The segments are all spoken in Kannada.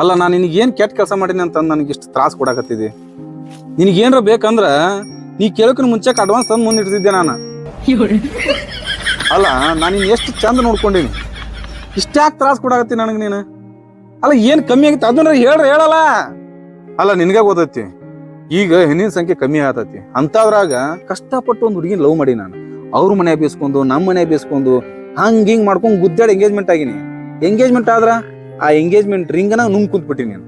ಅಲ್ಲ, ನಾನು ನಿನಗೆ ಏನು ಕೆಟ್ಟ ಕೆಲಸ ಮಾಡೀನಿ ಅಂತ ನನಗೆ ಇಷ್ಟು ತ್ರಾಸ ನಿನಗೆ ಏನರ ಬೇಕಂದ್ರೆ ನೀ ಕೇಳೋಕಿನ ಮುಂಚೆ ಅಡ್ವಾನ್ಸ್ ತಂದು ಮುಂದೆ ಇಡ್ತಿದ್ದೆ ನಾನು. ಅಲ್ಲ, ನಾನು ನೀನು ಎಷ್ಟು ಚಂದ ನೋಡ್ಕೊಂಡೀನಿ. ಇಷ್ಟ್ಯಾಕೆ ತ್ರಾಸ ಕೊಡಾಕತ್ತಿ ನನಗೆ ನೀನು? ಅಲ್ಲ, ಏನು ಕಮ್ಮಿ ಆಗಿತ್ತು? ಅದನ್ನ ಹೇಳ್ರಿ, ಹೇಳಲ್ಲ. ಅಲ್ಲ, ನಿನಗೆ ಗೊತ್ತೈತಿ. ಈಗ ಹೆಣ್ಣಿನ ಸಂಖ್ಯೆ ಕಮ್ಮಿ ಆಗತೈತಿ ಅಂಥದ್ರಾಗ ಕಷ್ಟಪಟ್ಟು ಒಂದು ಹುಡುಗಿನ ಲವ್ ಮಾಡಿ ನಾನು. ಅವ್ರ ಮನೆ ಬೇಸ್ಕೊಂಡು ನಮ್ಮ ಮನೆ ಬೇಸ್ಕೊಂಡು ಹಂಗೆ ಹಿಂಗೆ ಮಾಡ್ಕೊಂಡು ಗುದ್ದಾಡಿ ಎಂಗೇಜ್ಮೆಂಟ್ ಆಗಿನಿ. ಎಂಗೇಜ್ಮೆಂಟ್ ಆದ್ರ ಆ ಎಂಗೇಜ್ಮೆಂಟ್ ರಿಂಗನ ನುಂಗ್ ಕುಂತ್ಬಿಟ್ಟಿನಿ ನಾನು.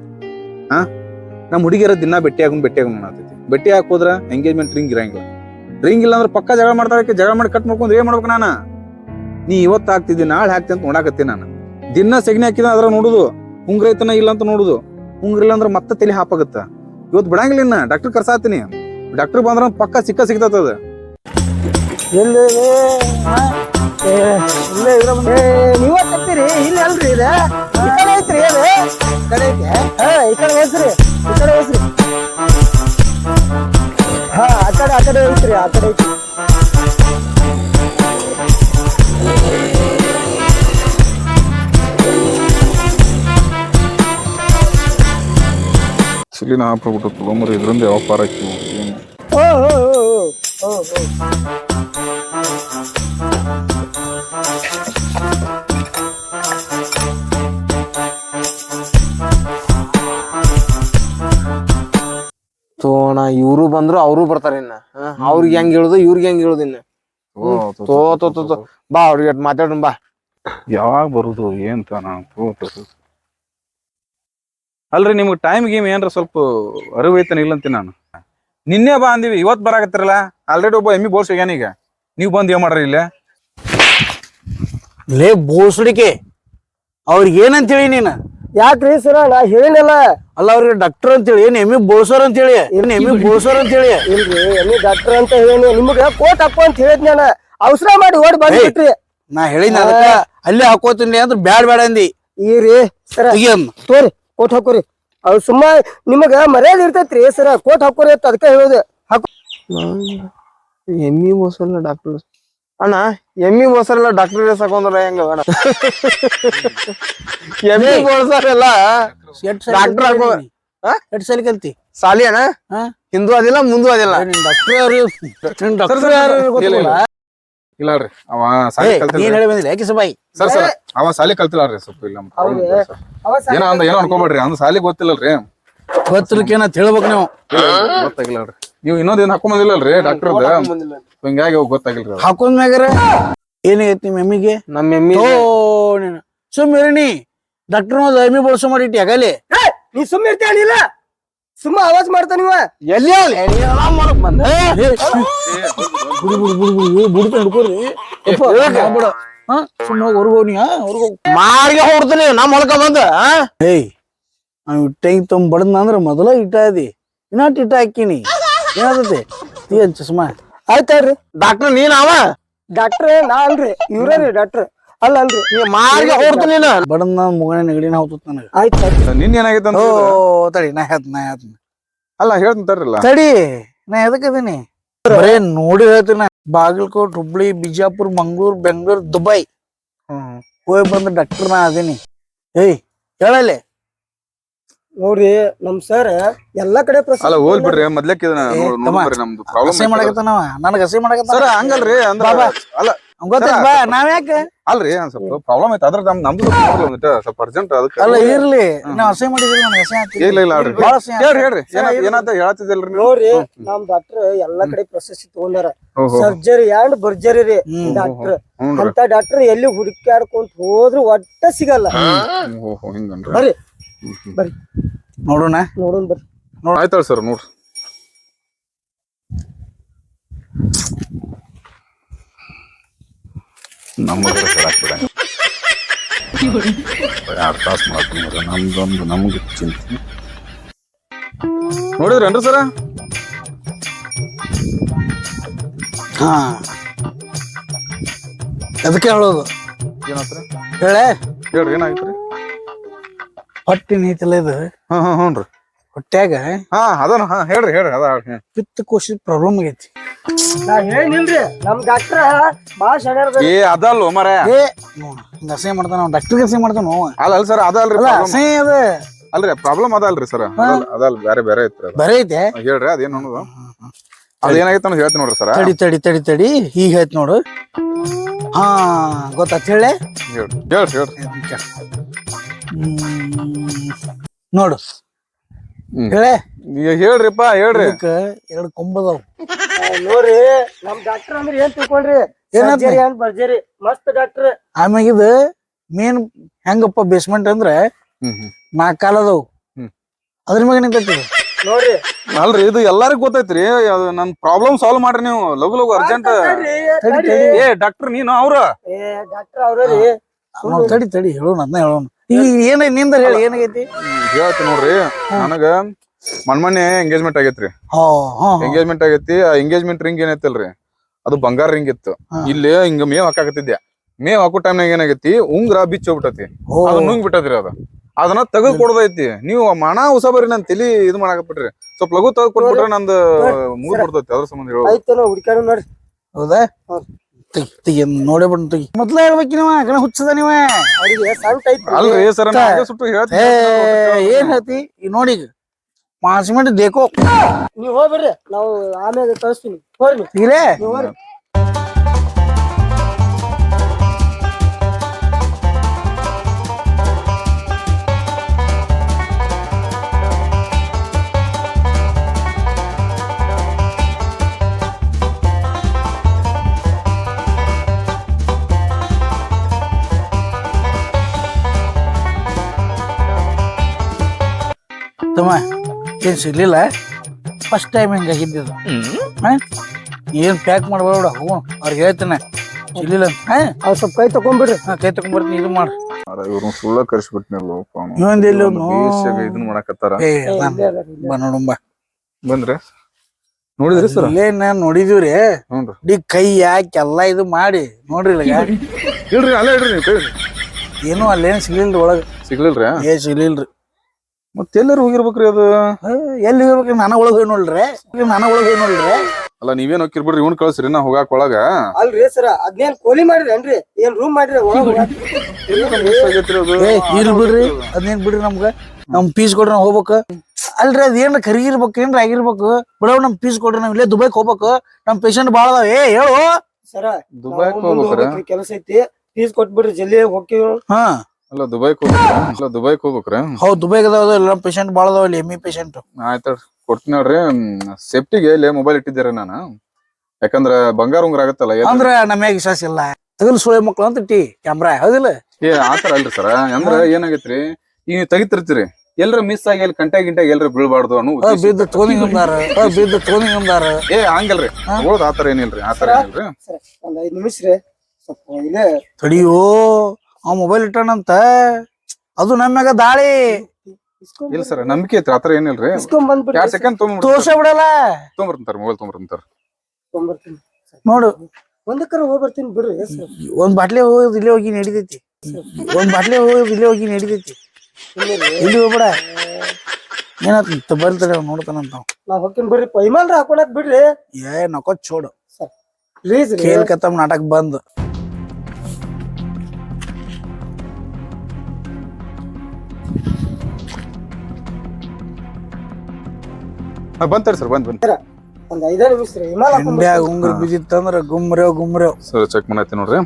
ಹಾ ನಮ್ಮ ಹುಡುಗಿಯರ ದಿನ ಭೇಟಿ ಆಗೊಂಡ್ ಭೇಟಿ ಆಗೊಂಡ್ ಮಾಡತೈತಿ ಹಾಕೋದ್ರ ಎಂಗೇಜ್ಮೆಂಟ್ ರಿಂಗ್ ಇರಂಗಿಲ್ಲ. ರಿಂಗ್ ಇಲ್ಲ ಅಂದ್ರೆ ಪಕ್ಕ ಜಗಳ ಮಾಡ್ತಾರಕ್ಕೆ ಜಗಳ ಮಾಡಿ ಕಟ್ ಮಾಡ್ಕೊಂಡು ಏನ್ ಮಾಡ್ಬೇಕು ನಾನು? ನೀ ಇವತ್ತು ಹಾಕ್ತಿದ್ದಿ, ನಾಳೆ ಹಾಕ್ತಿ ಅಂತ ನೋಡಾಕತ್ತೀನಿ ನಾನು. ದಿನ ಸೆಗಣಿ ಹಾಕಿದ ಅದ್ರ ನೋಡುದು, ಉಂಗ್ರ ಐತನ ಇಲ್ಲ ಅಂತ ನೋಡುದು. ಉಂಗ್ರ ಇಲ್ಲ ಅಂದ್ರೆ ಮತ್ತೆ ತಲೆ ಹಾಪಾಗತ್ತ. ಇವತ್ತು ಬಿಡಂಗಿಲ್ಲ ಇನ್ನ ಡಾಕ್ಟರ್ ಕರ್ಸಾತೀನಿ. ಡಾಕ್ಟರ್ ಬಂದ್ರ ಪಕ್ಕ ಸಿಕ್ಕ ಸಿಗ್ತದ ಇಲ್ಲೇ ಇಲ್ಲೇ ಇಲ್ಲೇ ಕಡೆ ಐತ್ರಿ ಏನು? ಕಡೆ ಐತೆ ಹಾ ಈ ಕಡೆ ಹೋಗ್ರಿ ಈ ಕಡೆ ಹೋಗ್ರಿ ಹಾ ಆ ಕಡೆ ಆ ಕಡೆ ಐತ್ರಿ ಆ ಕಡೆ ಐತಿ ಸಿಲಿನ ಹಾಕ್ಬಿಟ್ಟು ತೊಗೊಂಬರಿ ಇದರಿಂದ ಯಾವ ಪಾರ ಓ ಓ ಓ ಓ ಓ. ಬಂದ್ರು ಅವರು ಬರ್ತಾರ ಇನ್ನ? ಅವ್ರಿಗೆ ಹೆಂಗ್ ಹೇಳುದು ಇವ್ರಿಗೆ ಹೆಂಗ್ ಹೇಳುದು ಇನ್ನ? ತೋ ತೋ ತೋ ತೋ ಬಾ ಅವ್ರಿಗೆ ಮಾತಾಡೋಣ ಬಾ. ಯಾವಾಗ ಬರುದು ಏನ್ ತಾನ. ಅಲ್ರಿ ನಿಮ್ಗೆ ಟೈಮ್ ಗೇಮ್ ಏನ್ರ ಸ್ವಲ್ಪ ಅರಿವು ಐತನ ಇಲ್ಲ ಅಂತ ನಾನು? ನಿನ್ನೆ ಬಾ ಅಂದಿವಿ ಇವತ್ ಬರಾಕತ್ತಿರಲ್ಲ? ಆಲ್ರೆಡಿ ಒಬ್ಬ ಎಮ್ಮಿ ಬೋಸ್ ಹೋಗ್ಯಾನ ಈಗ. ನೀವ್ ಬಂದ್ ಏನ್ ಮಾಡ್ರಿ ಇಲ್ಲ? ಲೇ ಬೋಸುಡಿಕೆ ಅವ್ರಿಗೆ ಏನಂತ ಹೇಳಿ ನೀನು? ಯಾಕ್ರಿ ಸರ ಹೇಳಿಲ್ಲ? ಹೇಳಿನಲ್ಲ ಅಲ್ಲ ಅವ್ರಿಗೆ ಡಾಕ್ಟರ್ ಅಂತೇಳಿ ಏನ್ ಎಮ್ಮಿ ಬೋಳ್ಸೋರ್ ಅಂತೇಳಿ ಏನ್ ಎಮ್ಮಿ ಬೋಳ್ಸೋರ್ ಅಂತೇಳಿ. ಇಲ್ರಿ ಎಮ್ಮಿ ಡಾಕ್ಟರ್ ಅಂತ ಹೇಳಿ ನಿಮ್ಗ ಕೋಟ್ ಹಾಕೋ ಅಂತ ಹೇಳಿದ್ ನಾನು ಅವಸರ ಮಾಡಿ ಓಡಿ ಬಂದ್ಬಿಟ್ರಿ. ನಾ ಹೇಳಿನ ಅದಕ್ಕ ಅಲ್ಲೇ ಹಾಕೋತೀನಿ ಅಂದ್ರೆ ಬ್ಯಾಡ್ ಬ್ಯಾಡ ಅಂದಿ. ಈ ರೀ ಸರ ತೋರಿ ಕೋಟ್ ಹಾಕೋರಿ. ಅವ್ ಸುಮ್ಮ ನಿಮಗ ಮರ್ಯಾದೆ ಇರ್ತೈತ್ರಿ ಸರ. ಕೋಟ್ ಹಾಕೋರಿ ಅಂತ ಅದಕ್ಕೆ ಹೇಳೋದು. ಹಾಕೋ. ಎಮ್ಮಿ ಬೋಸಲ್ಲ ಡಾಕ್ಟರ್ ಅಣ್ಣ ಎಮ್ಮಿ ಬೋಸಲ್ಲ ಡಾಕ್ಟರ್ ಸಾಕೊಂಡ್ರೆ ಹೆಂಗ ಅಣ್ಣ? ಎಮ್ಮಿ ಬೋಳ್ಸಾರೆಲ್ಲ ಡಾಕ್ಟರ್ ಆಗೋ ಹಾ? ಎಟ್ ಸಲ ಕಲ್ತಿ. ಸಾಲಿ ಅಣ್ಣ ಹಾ? ಹಿಂದೂ ಅದಿಲ್ಲ ಮುಂದೂ ಅದಿಲ್ಲ. ಡಾಕ್ಟರ್ ಯಾರು? ಗೊತ್ತಿಲ್ಲ ರೀ ಅವ ಸಾಲಿ ಕಲ್ತಿಲ್ಲ. ಹೇಳಿ ಬಂದಿಲ್ಲ ಯಾಕೆ ಸಬಾಯಿ? ಸರ್ ಸರ್ ಅವ ಸಾಲಿ ಕಲ್ತಿಲ್ಲ ರೀ ಸ್ವಲ್ಪ ಇಲ್ಲ. ಏನೋ ಅಂದ ಏನೋ ಅನ್ಕೋಬೇಡ್ರಿ ಅಂದ ಸಾಲಿ ಗೊತ್ತಿಲ್ಲಲ್ರಿ. ಗೊತ್ತಿಲ್ಲಕೇನಂತ ಹೇಳ್ಬೇಕು ನೀವು. ಗೊತ್ತಾಗಿಲ್ಲ ರೀ ನೀವು ಇನ್ನೊಂದ್ ಏನ್ ಹಾಕೊಂಡ್ ಬಂದಿಲ್ಲಲ್ರಿ ಡಾಕ್ಟರ್ ಹಿಂಗಾಗಿ ಅವ್ ಗೊತ್ತಾಗಿಲ್ರಿ ಅದು. ಹಾಕೊಂಡ್ ಮ್ಯಾಗರ? ಏನಾಗೈತಿ ನಿಮ್ಮ ಎಮ್ಮಿಗೆ? ನಮ್ಮ ಎಮ್ಮಿ ಓ ನೀನು. ಸುಮ್ಮಿರಣಿ ಡಾಕ್ಟರ್ ಹೋದ ಎಮ್ಮಿ ಬೋಳ್ಸೋ ಮಾಡಿಟ್ಟಿ ಆಗಲಿ ಏ, ನೀ ಸುಮ್ಮ ಇರ್ತೀಯಲ್ಲ ಸುಮ್ಮ ಆವಾಜ್ ಮಾಡ್ತಾನ ನೀವ ಎಲ್ಲಿ ಅವ್ಲಿ? ನೀ ಆರಾಮ್ ಮಾಡಕ್ ಬಂದ ಬುಡು ಬುಡು ಬುಡು ಬುಡು ಬುಡ್ತ ಹಿಡ್ಕೋರಿ ಬಿಡ ಹಾ ಸುಮ್ಮನೆ ಹೊರಗೆ ಹೋಗಿ ಹಾ ಹೊರಗೆ ಹೋಗ್. ಮಾರ್ಗೆ ಹೊಡ್ತೀನಿ ನಮ್ ಹೊಲಕ ಬಂದ ಆ? ಏಯ್ ನಾವು ಇಟ್ಟಂಗಿ ತುಂಬ ಬಡದ್ನ ಅಂದ್ರ ಮೊದಲ ಇಟ್ಟ ಅದಿ ಇನ್ನಾಟ್ ಇಟ್ಟ ಹಾಕಿನಿ. ಏನಾದತಿ? ಏನ್ ಚಸ್ಮಾ? ಆಯ್ತಾಳ್ರಿ ಡಾಕ್ಟರ್ ನೀನ್ ಅವ? ಡಾಕ್ಟರ್ ನಾ ಅಲ್ರಿ ಇವ್ರೇ ರೀ ಡಾಕ್ಟರ್ ಅಲ್ಲ ಅಲ್ರಿ ನೀ ಮಾರ್ಗೆ ಹೊಡ್ತೀನಿ ನೀನು. ಮುಗಣ ನೆಗಡಿನ ಹೋಗ್ತತ್ ನನಗ. ಆಯ್ತು ಆಯ್ತು. ನಿನ್ನೆ ಏನಾಗೈತೆ ಅಂತ ಓ ತಡಿ ನಾ ಹೇಳ್ತ ನಾ ಹೇಳ್ತೀನಿ. ಅಲ್ಲ ಹೇಳ್ತೀನಿ ತರ್ರಿಲ್ಲ. ತಡಿ ನಾ ಎದಕ್ಕದೀನಿ ಬರೇ ನೋಡಿ ಹೇಳ್ತೀನಿ ಬಾಗಲಕೋಟ್ ಹುಬ್ಳಿ ಬಿಜಾಪುರ್ ಮಂಗ್ಳೂರ್ ಬೆಂಗಳೂರು ದುಬೈ. ಹೋಗಿ ಬಂದ ಡಾಕ್ಟರ್ ನಾ ಅದೀನಿ. ಏಯ್ ಹೇಳಲೆ ನೋಡ್ರಿ ನಮ್ ಸರ್ ಎಲ್ಲಾ ಕಡೆ ಹೋಗ್ಬಿಡ್ರಿ ಅಲ್ಲ ಹೋಲ್ ಬಿಡ್ರಿ ಮೊದ್ಲಕ್ಕೆ ನಮ್ದು ಹಸೆ ಪ್ರಾಬ್ಲಮ್ ಮಾಡಕತ್ತಾನವ ನನಗ ಹಸೆ ಮಾಡಕತ್ತಾನ? ಹಂಗಲ್ರಿ ಅಂದ್ರೆ. ಅಲ್ಲ ಗೊತ್ತೈತ್ ಬಾ ನಾವ್ ಯಾಕೆ? ಅಲ್ರಿ ಒಂದ್ ಸ್ವಲ್ಪ ಪ್ರಾಬ್ಲಮ್ ಐತೆ ಅದ್ರ ನಮ್ ನಮ್ದು ಸ್ವಲ್ಪ ಸ್ವಲ್ಪ ಅರ್ಜೆಂಟ್ ಅದಕ್ಕೆ ಅಲ್ಲ ಇರ್ಲಿ. ನಾವ್ ಹಸೆ ಮಾಡಿದಿಲ್ಲ ನನಗೆ ಹಸೆ ಆಗ್ತಿಲ್ಲ ಇಲ್ಲ ಇಲ್ಲ ಹೇಳ್ರಿ ಹೇಳ್ರಿ. ನೀವು? ನೋಡ್ರಿ ನಮ್ ಡಾಕ್ಟರ್ ಎಲ್ಲಾ ಕಡೆ ಪ್ರಶಸ್ತಿ ತಗೊಂಡಾರ ಸರ್ಜರಿ ಅಂಡ್ ಬರ್ಜರಿ ರೀ. ಡಾಕ್ಟರ್ ಅಂತ ಡಾಕ್ಟರ್ ಎಲ್ಲಿ ಹುಡುಕ್ಯಾಡ್ಕೊಂತ ಹೋದ್ರು ಒಟ್ಟ ಸಿಗಲ್ಲ. ಬರ್ರಿ. ಬರ್ರಿ. ನೋಡೋಣ. ನೋಡೋಣ ಬರ್ರಿ. ಆಯ್ತಾಳ ಸರ್ ನೋಡ್ರಿ. ನಮಗೆ ಎರಡು ತಾಸು ಮಾಡ್ಕೊಂಡ್ರೆ ನಮ್ದೊಂದು ನಮ್ಗೆ ಚಿಂತೆ. ನೋಡಿದ್ರೇನ್ರಿ ಸರ? ಹಾ. ಅದಕ್ಕೆ ಹೇಳೋದು. ಏನಾತ್ರಿ? ಹೇಳೇ. ಹೇಳ್ರಿ ಏನಾಗಿತ್ರಿ ಹೊಟ್ಟೆ ನೀತಿಲ್ಲ ಇದು. ಹಾ ಹಾ ರೀ ಹೊಟ್ಟೆಗ ಹಾ ಅದನ್ನ ಹಾ ಹೇಳ್ರಿ ಹೇಳ್ರಿ ಅದ ಹೇಳ್ರಿ. ಪಿತ್ತಕೋಶದ ಪ್ರಾಬ್ಲಮ್ ಆಗೈತಿ. ನಾ ಹೇಳಿಲ್ರಿ ನಮ್ ಡಾಕ್ಟರ್ ಬಾಳ ಶಾಣ್ಯಾರ ಏ ಅದಲ್ವ ಮರ ಏ ಹಿಂಗ ಹಸೆ ಮಾಡ್ತಾನ ಡಾಕ್ಟರ್ ಹಸೆ ಮಾಡ್ತಾನ ಅಲ್ಲ ಅಲ್ಲ ಸರ್ ಅದಲ್ರಿ. ಹಸೆ ಅದ. ಅಲ್ರಿ ಪ್ರಾಬ್ಲಮ್ ಅದಲ್ರಿ ಸರ್ ಅದಲ್ ಬೇರೆ ಬೇರೆ ಐತ್ರಿ ಬೇರೆ ಐತೆ? ಹೇಳ್ರಿ ಅದೇನು ಅನ್ನೋದು? ಅದ ಏನಾಗೈತೆ ಅನ್ನೋದು ಹೇಳ್ತೀನಿ ನೋಡ್ರಿ ಸರ್. ತಡಿ ತಡಿ ತಡಿ ತಡಿ ಈಗ ಹೇಳ್ತ ನೋಡು. ಹಾ ಗೊತ್ತಾತ್ ಹೇಳೆ? ಹೇಳ್ರಿ ಹೇಳ್ರಿ ಹೇಳ್ರಿ. ನೋಡು. ಹೇಳೆ? ಹೇಳ್ರಿಪ್ಪ ಹೇಳ್ರಿ. ಎರಡು ಕೊಂಬದಾವ್ ನೋಡ್ರಿ ನಮ್ ಡಾಕ್ಟರ್ ಅಂದ್ರೆ ಏನ್ ತಿಳ್ಕೊಂಡ್ರಿ ಏನಂತ? ಅಂತ ಬರ್ಜರಿ? ಮಸ್ತ್ ಡಾಕ್ಟರ್ ಆಮ್ಯಾಗ ಇದು ಮೇನ್ ಹೆಂಗಪ್ಪ ಬೇಸ್ಮೆಂಟ್ ಅಂದ್ರೆ ಹ್ಮ್ ಹ್ಮ್. ನಾಲ್ಕು ಕಾಲ ಅದಾವು. ಅದ್ರ ಮ್ಯಾಗ ನಿಂತೈತಿ ನೋಡ್ರಿ. ಅಲ್ರಿ ಇದು ಎಲ್ಲರಿಗೂ ಗೊತ್ತೈತ್ರಿ. ಅದು ನನ್ ಪ್ರಾಬ್ಲಮ್ ಸಾಲ್ವ್ ಮಾಡ್ರಿ ನೀವು. ಲಘು ಲಘು ಅರ್ಜೆಂಟ್ ತಡಿ, ತಡಿ. ಏ ಡಾಕ್ಟರ್ ನೀನು ಅವ್ರ? ಏ ಡಾಕ್ಟರ್ ಅವ್ರಿ ನೋಡ್ ತಡಿ ತಡಿ ಹೇಳೋಣ ಅದನ್ನ ಹೇಳೋಣ. ಈಗ ಏನ ನಿಂದ ಹೇಳಿ ಏನಾಗೈತಿ? ಹೇಳ್ತೀನಿ ನೋಡ್ರಿ. ನನಗ ಮನ್ಮನೆ ಎಂಗೇಜ್ಮೆಂಟ್ ಆಗೇತ್ರಿ. ಎಂಗೇಜ್ಮೆಂಟ್ ಆಗೇತಿ ಆ ಎಂಗೇಜ್ಮೆಂಟ್ ರಿಂಗ್ ಏನೈತಲ್ರಿ? ಅದು ಬಂಗಾರ ರಿಂಗ್ ಇತ್ತು. ಇಲ್ಲಿ ಹಿಂಗ ಮೇವ್ ಹಾಕಾಕತ್ತಿದ್ದೆ. ಮೇವ್ ಹಾಕೋ ಟೈಮ್ನಾಗ ಏನಾಗೈತಿ ಉಂಗ್ರ ಬಿಚ್ಚ ಹೋಗ್ಬಿಟ್ಟತಿ. ಅದು ನುಂಗ್ ಬಿಟ್ಟದ್ರಿ ಅದು. ಅದನ್ನ ತೆಗೆದು ಕೊಡದೈತಿ ನೀವು ಮಣ ಬರ್ರಿ ನನ್ ತಲಿ ಇದು ಮಾಡಾಕ್ಬಿಟ್ರಿ ಸ್ವಲ್ಪ ಲಘು ತೆಗೆದು ಕೊಟ್ಬಿಟ್ರೆ ನಂದು ಮೂರ್ ಬಿಡ್ತೈತಿ ಅದ್ರ ಸಂಬಂಧ ಹೌದಾ. ತೆಗಿ ನೋಡೇ ಬಿಡ್ ತೆಗಿ ಮೊದ್ಲ ಹೇಳ್ಬೇಕಿ ನೀವ ಗಣ ಹುಚ್ಚದ ನೀವ. ಅಲ್ರಿ ಸರ್ ಸುಟ್ಟು ಏನ್ ಹೇಳ್ತಿ? ನೋಡಿ ಪಾಂಚ್ ಮಿನಿಟ್ ದೇಕೋ ನೀವ್ ಹೋಗ್ಬಿಡ್ರಿ ನಾವು ಆಮೇಲೆ ಕಳಿಸ್ತೀನಿ ಹೋಗ್ರಿ. ಇಲ್ಲೇ ನೀವ್ ಹೋಗ್ರಿ. ತಮ್ಮ ಏನ್ ಸಿಗ್ಲಿಲ್ಲ. ಫಸ್ಟ್ ಟೈಮ್ ಹಿಂಗಾಗಿದ್ದು ಹಿಂದಿದ್ದು. ಏನ್ ಪ್ಯಾಕ್ ಮಾಡ್ಬೇಡ ಹ್ಞೂ ಅವ್ರಿಗೆ ಹೇಳ್ತೇನೆ. ಸಿಗ್ಲಿಲ್ಲ ಹಾ? ಅವ್ರ ಸ್ವಲ್ಪ ಕೈ ತಗೊಂಡ್ಬಿಡ್ರಿ ಹಾ, ಕೈ ತಗೊಂಡ್ಬರ್ತೀನಿ ಇದು ಮಾಡು. ಇವ್ರನ್ನ ಸುಳ್ಳ ಕರ್ಸ್ಬಿಟ್ನಲ್ಲ? ಇದನ್ನ ಮಾಡಕತ್ತಾರ. ಏ ಅದಾನ. ಬಾ ನೋಡು ಬಾ. ಬಂದ್ರೆ? ನೋಡಿದ್ರಿ ಸರ್? ಇಲ್ಲೇ ನಾನ್ ನೋಡಿದೀವ್ರಿ. ಹ್ಞೂನ್ರಿ ಕೈ ಯಾಕೆ ಎಲ್ಲ ಇದು ಮಾಡಿ. ನೋಡ್ರಿ ಇಲ್ರಿ ಅಲ್ಲೇ ಇಡ್ರಿ ಏನು ಅಲ್ಲೇನ್ ಸಿಗ್ಲಿಲ್ರಿ ಒಳಗ. ಸಿಗ್ಲಿಲ್ರಿ? ಏ ಸಿಗ್ಲಿಲ್ರಿ. ಮತ್ತೆ ಎಲ್ಲರೂ ಹೋಗಿರ್ಬೇಕ್ರಿ ಅದು? ಎಲ್ಲಿ ಹೋಗ್ಬೇಕು ನಾನ ಒಳಗ್ ಹೋಗಿ ನೋಡ್ರಿ ನಾನ ಒಳಗ್ ಹೋಗಿ ನೋಡ್ರಿ ಅಲ್ಲ ನೀವೇನ್ ಹೋಗಿರ್ ಬಿಡ್ರಿ ಇವ್ನ್ ಕಳ್ಸ್ರಿ ನಾ ಹೋಗಾಕ ಒಳಗ. ಅಲ್ರಿ ಸರ ಅದ್ನೇನ್ ಕೋಲಿ ಮಾಡಿದ್ರೇನ್ರಿ ಏನ್ ರೂಮ್ ಏ ಇಲ್ ಬಿಡ್ರಿ. ಅದ್ನೇನ್ ಬಿಡ್ರಿ ನಮ್ಗ? ನಮ್ ಪೀಸ್ ಕೊಡ್ರಿ ನಾವ್ ಹೋಗ್ಬೇಕು. ಅಲ್ರಿ ಅದ್ ಏನ್ರ ಕರಿಗಿರ್ಬೇಕು ಏನ್ರ ಆಗಿರ್ಬೇಕು? ಬಿಡವ್ ನಮ್ ಪೀಸ್ ಕೊಡ್ರಿ ನಾವ್ ಇಲ್ಲೇ ದುಬೈಕ್ ಹೋಗ್ಬೇಕು. ನಮ್ ಪೇಷಂಟ್ ಬಾಳ ಅದಾವ. ಏ ಹೇಳು. ಸರ ದುಬೈ ಹೋಗ್ಬೇಕ್ರ. ಹೋಗ್ಬೇಕ್ರಿ, ಕೆಲಸ ಐತಿ. ಪೀಸ್ ಕೊಟ್ಬಿಡ್ರಿ ಜಲ್ದಿ ಹೋಗ್ತೀವಿ. ಹಾ. ಅಲ್ಲ ದುಬೈಕ್ ಹೋಗ್ಬೇಕ್ರ. ಅಲ್ಲ ದುಬೈಕ್ ಹೋಗ್ಬೇಕ್ರಿ. ಹೌದು ದುಬೈಗ್ ಅದಾವ ಎಲ್ಲ ಪೇಷಂಟ್ ಬಾಳ ಅದಾವ ಇಲ್ಲಿ ಎಮ್ಮಿ ಪೇಷಂಟ್ ಆಯ್ತು ಕೊಡ್ತೀನಿ ನೋಡ್ರಿ. ಸೇಫ್ಟಿಗೆ ಇಲ್ಲೇ ಮೊಬೈಲ್ ಇಟ್ಟಿದ್ದೀರ ನಾನು. ಯಾಕಂದ್ರ ಬಂಗಾರ ಉಂಗ್ರ ಆಗತ್ತಲ್ಲ ಅಂದ್ರೆ ಅಂದ್ರ ನಮ್ಯಾಗ ವಿಶ್ವಾಸ ಇಲ್ಲ. ತಗಲ್ ಸುಳೆ ಮಕ್ಳು ಅಂತ ಟಿ ಕ್ಯಾಮ್ರಾ ಹೌದಿಲ್ಲ? ಏ ಆತರ ಅಲ್ರಿ ಸರ. ಅಂದ್ರ ಏನಾಗೈತ್ರಿ? ಈಗ ನೀವು ತೆಗಿತಿರ್ತೀರಿ. ಎಲ್ರ ಮಿಸ್ ಆಗಿ ಅಲ್ಲಿ ಕಂಟೆ ಗಿಂಟೆ ಎಲ್ರ ಬೀಳ್ಬಾರ್ದು ಅನ್ನೋ ಅ, ಉದ್ದೇಶ. ಬಿದ್ದು ತೋನಿಗಂದಾರ ಬಿದ್ದು ತೋನಿಗಂದಾರ ಏ ಹಂಗಲ್ರಿ. ಹೋದ್ ಆತರ ಏನಿಲ್ರಿ ಆತರ ಏನಿಲ್ರಿ. ಸರ್ ಒಂದ್ ಐದ್ ನಿಮಿಷ ರೀ. ಸ್ವಲ್ಪ ಇಲ್ಲೇ ತಡಿಯೋ. ಆ ಮೊಬೈಲ್ ಇಟ್ಟಾನಂತ ಅದು ನಮ್ಯಾಗ ದಾಳಿ. ಇಲ್ಲ ಸರ್ ನಂಬಿಕೆ ಐತ್ರಿ ಆತರ ಏನಿಲ್ರಿ. ಎರಡ್ ಸೆಕೆಂಡ್ ತೋರ್ಸ ಬಿಡಲ್ಲ. ತೊಂಬರ್ತಾರ ಮೊಬೈಲ್ ತೊಂಬರ್ತಾರ ನೋಡು. ಒಂದಕ್ಕರ ಹೋಗಿ ಬರ್ತೀನಿ ಬಿಡ್ರಿ ಸರ್. ಒಂದ್ ಬಾಟ್ಲಿ ಹೋಗೋದು ಇಲ್ಲಿ ಹೋಗಿ ನಡಿತೈತಿ. ಒಂದ್ ಬಾಟ್ಲಿ ಹೋಗೋದು ಇಲ್ಲಿ ಹೋಗಿ ನಡಿತೈತಿ. ಇಲ್ಲಿ ಹೋಗ್ಬೇಡ. ಏನಾತ ಬರ್ತಾರೆ ನೋಡ್ತಾನಂತ ನಾವ್ ಹೋಗ್ತೀನಿ ಬಿಡ್ರಿ ಪೈಮಾನ್ರ ಹಾಕೊಳಕ್ ಬಿಡ್ರಿ. ಏ ನಕೋ ಚೋಡು. ಪ್ಲೀಸ್ ರೀ. ಖೇಲ್ ಕತ್ತಮ್ ನಾಟಕ ಬಂದ್. ಬಂತಾರ ಸರ್ ಬಂದ್ ಬಂದ್. ಒಂದ್ ಐದೇ ನಿಮಿಷ ರೀ ಹಿಮಾಲ ಹಿಂಡ್ಯಾಗ ಉಂಗ್ರ ಬಿದ್ದಿತ್ತಂದ್ರ ಗುಮ್ರೇವ್ ಗುಮ್ರೇವ್. ಸರ್ ಚೆಕ್ ಮಾಡತ್ತಿ ನೋಡ್ರಿ.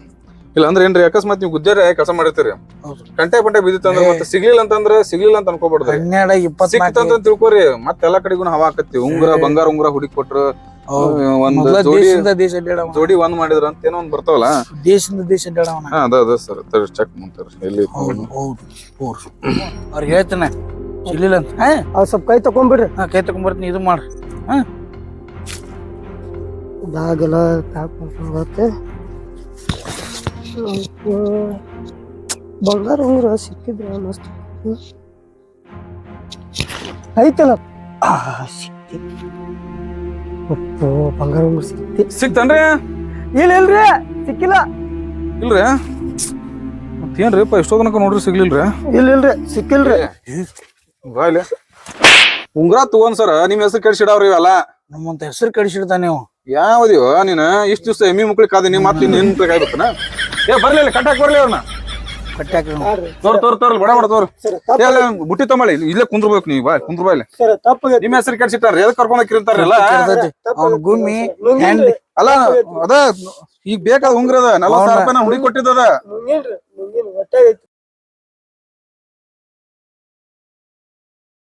ಇಲ್ಲ ಅಂದ್ರೆ ಏನ್ರಿ ಅಕಸ್ಮಾತ್ ನೀವು ಗುದ್ದೇರ ಕೆಲಸ ಮಾಡಿರ್ತೀರಿ? ಹೌದು. ಕಂಟೆ ಪಂಟೆ ಬಿದ್ದಿತ್ತಂದ್ರ ಮತ್ತೆ ಸಿಗ್ಲಿಲ್ಲ ಅಂತಂದ್ರೆ ಸಿಗ್ಲಿಲ್ಲ ಅಂತ ಅನ್ಕೋಬಾರ್ದು. ಹನ್ನೆರಡ ಇಪ್ಪತ್ನಾಲ್ಕು ಸಿಕ್ತಂತ ತಿಳ್ಕೊರಿ ಮತ್ತೆ ಎಲ್ಲಾ ಕಡೆಗೂ ಹವಾ ಆಕತ್ತಿ ಉಂಗುರ ಬಂಗಾರ ಉಂಗುರ ಹುಡುಕಿ ಕೊಟ್ರು ಒಂದ್ ಮೊದ್ಲ ಜೋಡಿ ದೇಶದಿಂದ ದೇಶ ಅಡ್ಡಾಡವ ಜೋಡಿ ಒಂದ್ ಮಾಡಿದ್ರ ಅಂತ ಏನೋ ಒಂದ್ ಬರ್ತಾವಲ್ಲ? ದೇಶದಿಂದ ದೇಶ ಅಡ್ಡಾಡವನ ಹಾ ಅದ ಅದ ಸರ್ ಚೆಕ್ ಮಾಡ್ತಾರ ಎಲ್ಲಿ ಹೌದು ಹೌದು ಅವ್ರಿಗೆ ಹೇಳ್ತೇನೆ. ಸಿಗ್ಲಿಲ್ಲ ಅಂತ. ಹಾ? ಅವ್ ಸ್ವಲ್ಪ ಕೈ ತಕೊಂಡ್ಬಿಡ್ರಿ ಹಾ, ಕೈ ತಕೊಂಡ್ಬರ್ತೀನಿ ಇದು ಮಾಡ್ರಿ. ಬ್ಯಾಗ್ ಎಲ್ಲ ಪ್ಯಾಕ್ ಮಾಡ್ಕೊಂಡ್ಬರುತ್ತೆ ಬಂಗಾರ ಉಂಗ್ರ ಸಿಕ್ಕಿದ್ರೆ ಮಸ್ತ್. ಐತಲ್ಲ? ಒಪ್ಪೋ ಬಂಗಾರ ಉಂಗ್ರ ಸಿಕ್ತಿ. ಸಿಕ್ತನ್ರಿ? ಇಲ್ಲ ಇಲ್ರಿ. ಸಿಕ್ಕಿಲ್ಲ. ಇಲ್ರಿ? ಮತ್ತೇನ್ರಿಪ್ಪ ಎಷ್ಟೋ ತನಕ ನೋಡ್ರಿ ಸಿಗ್ಲಿಲ್ರಿ? ಇಲ್ಲ ಇಲ್ರಿ. ಸಿಕ್ಕಿಲ್ರಿ. ಬಾಯ್ಲೆ ಉಂಗ್ರ ತಗೊಂಡ್ ಸರ್ ನಿಮ್ ಹೆಸರು ಕೆಡ್ಸಿಡವ್ರಿ ಇವೆಲ್ಲ. ನಮ್ಮಂತ ಹೆಸರು ಕಡಿಸಿಡ್ತಾನೆ ನೀವು ಯಾವ್ದಿವ ನೀನ್ ಇಷ್ಟ ದಿವಸ ಎಮ್ಮಿ ಮಕ್ಳಿಗೆ ಕಾದಿ ನೀ ಮತ್ತೆ ನಿನ್ ಕಾಯ್ಬೇಕನ ಏ ಬರ್ಲಿಲ್ಲ ಕಟ್ಟಾಕ್ ಬರ್ಲಿ ಅವ್ರನ್ನ ತೋರ್ ತೋರ್ ತೋರ್ ಬಡ ಬಡ ತೋರ್. ಏ, ಅಲ್ಲ, ಬುಟ್ಟಿ ತಗೊಳ್ಳಿ ಇಲ್ಲೇ ಕುಂದ್ರಬೇಕು ನೀವು ಬಾ ಕುಂದ್ರ ಬಾ ಇಲ್ಲಿ. ಸರ್ ತಪ್ಪಾಗೈತಿ ನಿಮ್ಮ ಹೆಸರು ಕೆಡ್ಸಿಟ್ಟಾರ ಎದಕ್ ಕರ್ಕೊಂಡ್ ಹಾಕಿರ್ತಾರಲ್ಲ ಕೆಡ್ತೈತಿ. ಅವ್ನ ಗುಮ್ಮಿ ಹ್ಯಾಂಡ್ ಅಲ್ಲ ಅದ ಈಗ ಬೇಕಾದ ಉಂಗ್ರದ ನಲವತ್ತು ಸಾವಿರ ರೂಪಾಯಿ ನಾ ಹುಡುಗಿ ಕೊಟ್ಟಿದ್ದದ. ಹೊಟ್ಟೆ ಐತಿ